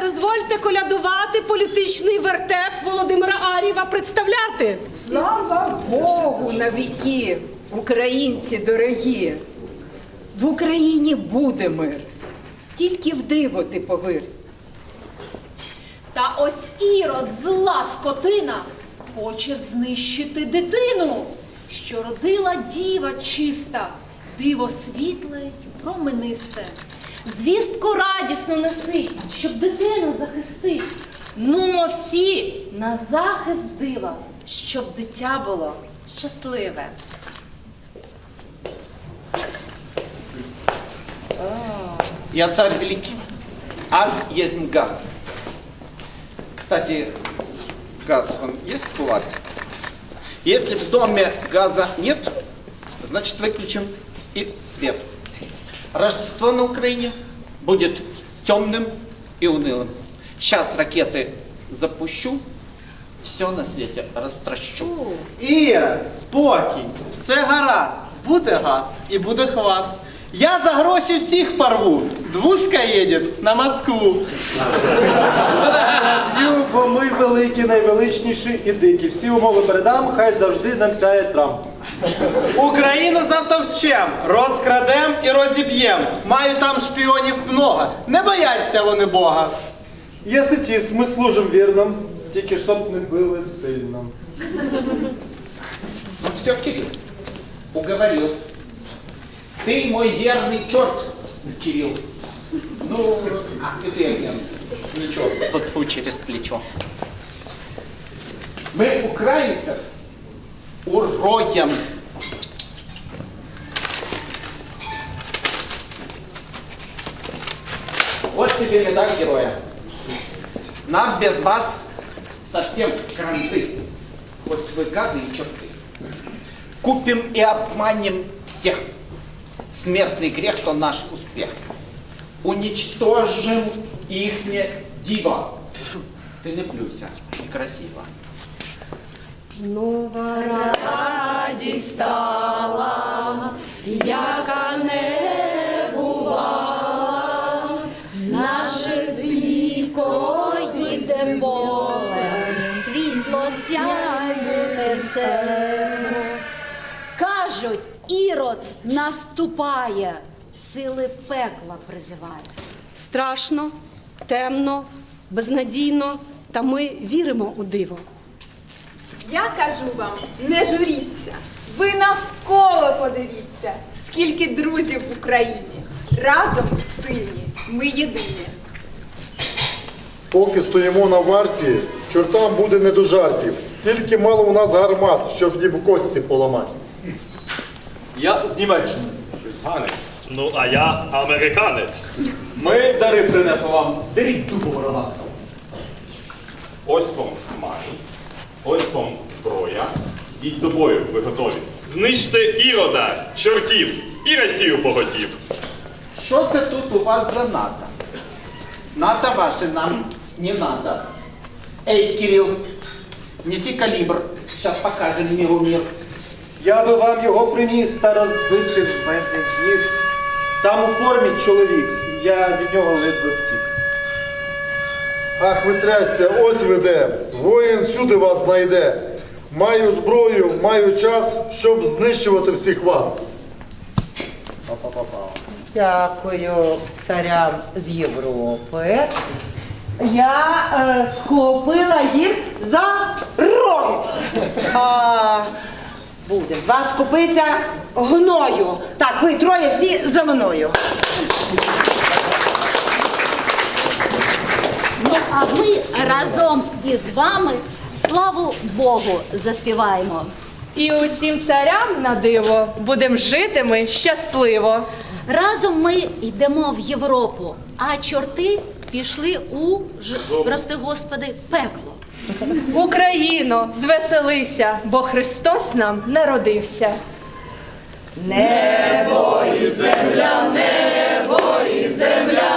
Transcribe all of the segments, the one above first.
дозвольте колядувати політичний вертеп Володимира Арієва представляти. Слава Богу на віки, українці дорогі. В Україні буде мир. Тільки в диво ти повір. Та ось ірод, зла скотина, хоче знищити дитину, що родила діва чиста, диво світле й променисте. Звістку радісну неси, щоб дитину захистить. Нумо всі на захист дива, щоб дитя було щасливе. Я царь великий. Аз есть газ. Кстати, газ, он есть у вас? Если в доме газа нет, значит выключим и свет. Рождество на Украине будет темным и унылым. Сейчас ракеты запущу, все на свете растращу. Іра, спокій, все гаразд, буде газ і буде хвас. Я за гроші всіх порву. Двушка їде на Москву. Бо ми великі, найвеличніші і дикі. Всі умови передам, хай завжди нам сяє Трамп. Україну завтовчем, розкрадем і розіб'єм. Маю там шпіонів много. Не бояться вони Бога. Є сетіс, ми служим вірно, тільки щоб не били сильно. Ну все, Кирилл, уговорил. Ты мой верный черт, Кирилл. Ну, теперь я ничего, тут через плечо. Мы украинцев уроем. Вот тебе медаль героя. Нам без вас совсем кранты. Хоть вы гады и черты. Купим и обманем всех. Смертный грех, то наш успех. Уничтожим ихне диво. Ты не плюйся, некрасиво. Радість стала, яка не бувала, військо йде полем, світло сяйву несе. Кажуть, ірод наступає, сили пекла призиває. Страшно, темно, безнадійно, та ми віримо у диво. Я кажу вам, не журіться. Ви навколо подивіться, скільки друзів в Україні. Разом сильні, ми єдині. Поки стоїмо на варті, чортам буде не до жартів. Тільки мало у нас гармат, щоб їм кості поламати. Я з Німеччини. Танець. Ну, а я американець. Ми дари принесли вам. Беріть дубу ворога. Ось вам май, ось вам зброя. Ідь до бою, ви готові. Знищте ірода, чортів і Росію поготів. Что це тут у вас за НАТО? НАТО ваше нам не надо. Эй, Кирилл, неси калибр. Сейчас покажем миру мир. Я би вам його приніс та розбити в мене ніс. Там у формі чоловік, я від нього ледве втік. Ах, ви трясся, ось веде. Воїн всюди вас знайде. Маю зброю, маю час, щоб знищувати всіх вас. Дякую царям з Європи. Я е, схопила їх за роги. А, буде з вас купиться гною. Так, ви троє всі за мною. Ну а ми разом із вами славу Богу заспіваємо. І усім царям на диво будем жити ми щасливо. Разом ми йдемо в Європу, а чорти пішли у ж... прости господи, пекло. Україно, звеселися, бо Христос нам народився. Небо і земля, небо і земля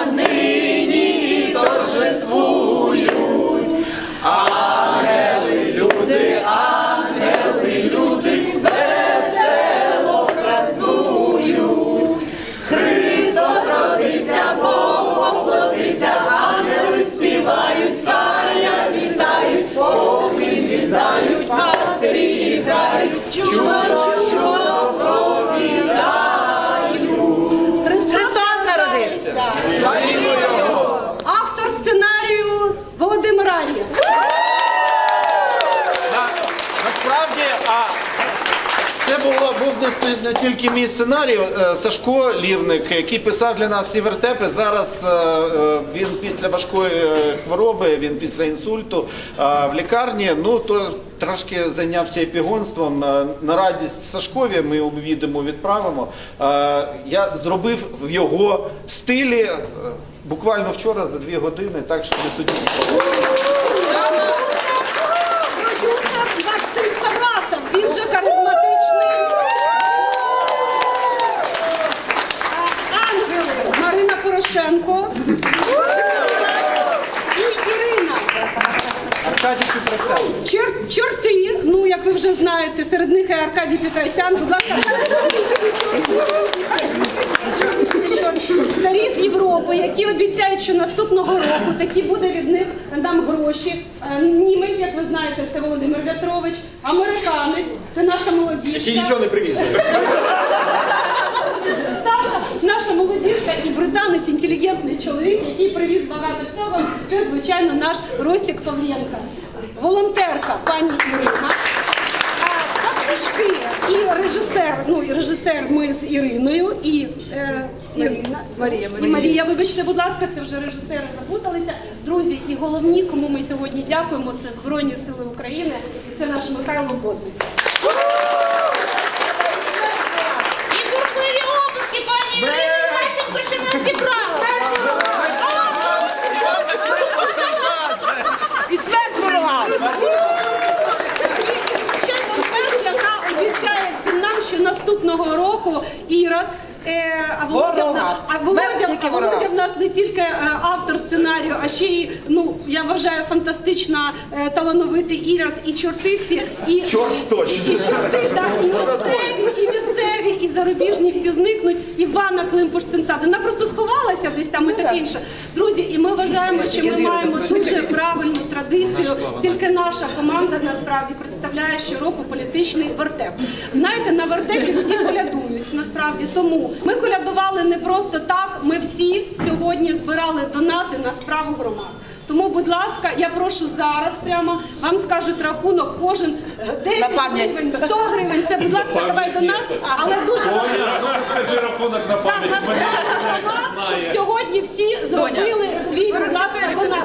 тільки мій сценарій. Е, Сашко Лірник, який писав для нас ці вертепи, зараз е, е, він після важкої хвороби, він після інсульту в лікарні. Ну то трошки зайнявся епігонством. На радість Сашкові ми йому відправимо. Я зробив в його стилі буквально вчора за дві години, так що не судіть. Порошенко. І Ірина. Аркадій Петросян. Чор- чорти, ну як ви вже знаєте, серед них і Аркадій Петросян, будь ласка, старі з Європи, які обіцяють, що наступного року такі буде від них нам гроші. Е, Німець, як ви знаєте, це Володимир В'ятрович, американець, це наша молодіжка. Який нічого не привіз. Наша молодіжка і британець, інтелігентний чоловік, який привіз багато всього. Це, звичайно, наш Ростік Павленко. Волонтерка пані Ірина. А, і режисер, ну і режисер ми з Іриною і е, Ірина. Марія, І Марія, вибачте, будь ласка, це вже режисери запуталися. Друзі, і головні, кому ми сьогодні дякуємо, це Збройні Сили України це наш Михайло Бодник. І бурхливі обласки, пані Ірина Гальченко, що нас зібрала. І смерть ворогам! Звичайно, смерть, яка обіцяє всім нам, що наступного року Ірод. Е, а Володя, в на- а Володя, а Володя в нас не тільки е, автор сценарію, а ще й, ну, я вважаю, фантастично е, талановитий Ірод і чорти всі. І, Чорт точно. І чорти, так, і місцеві, і місцеві, і зарубіжні всі зникнуть. Івана климпуш цинцадзе Вона просто сховалася десь там і таке інше. Друзі, і ми вважаємо, що ми маємо дуже правильну традицію. Тільки наша команда насправді представляє щороку політичний вертеп. Знаєте, на вертепі всі колядують насправді. Тому ми колядували не просто так. Ми всі сьогодні збирали донати на справу громад. Тому, будь ласка, я прошу зараз прямо вам скажуть рахунок кожен е, 10 гривень, 100 гривень. Це, будь ласка, давай до нас, але дуже важливо. Ну, Скажи рахунок на пам'ять. Так, нас треба, щоб сьогодні всі зробили свій, будь ласка, до нас.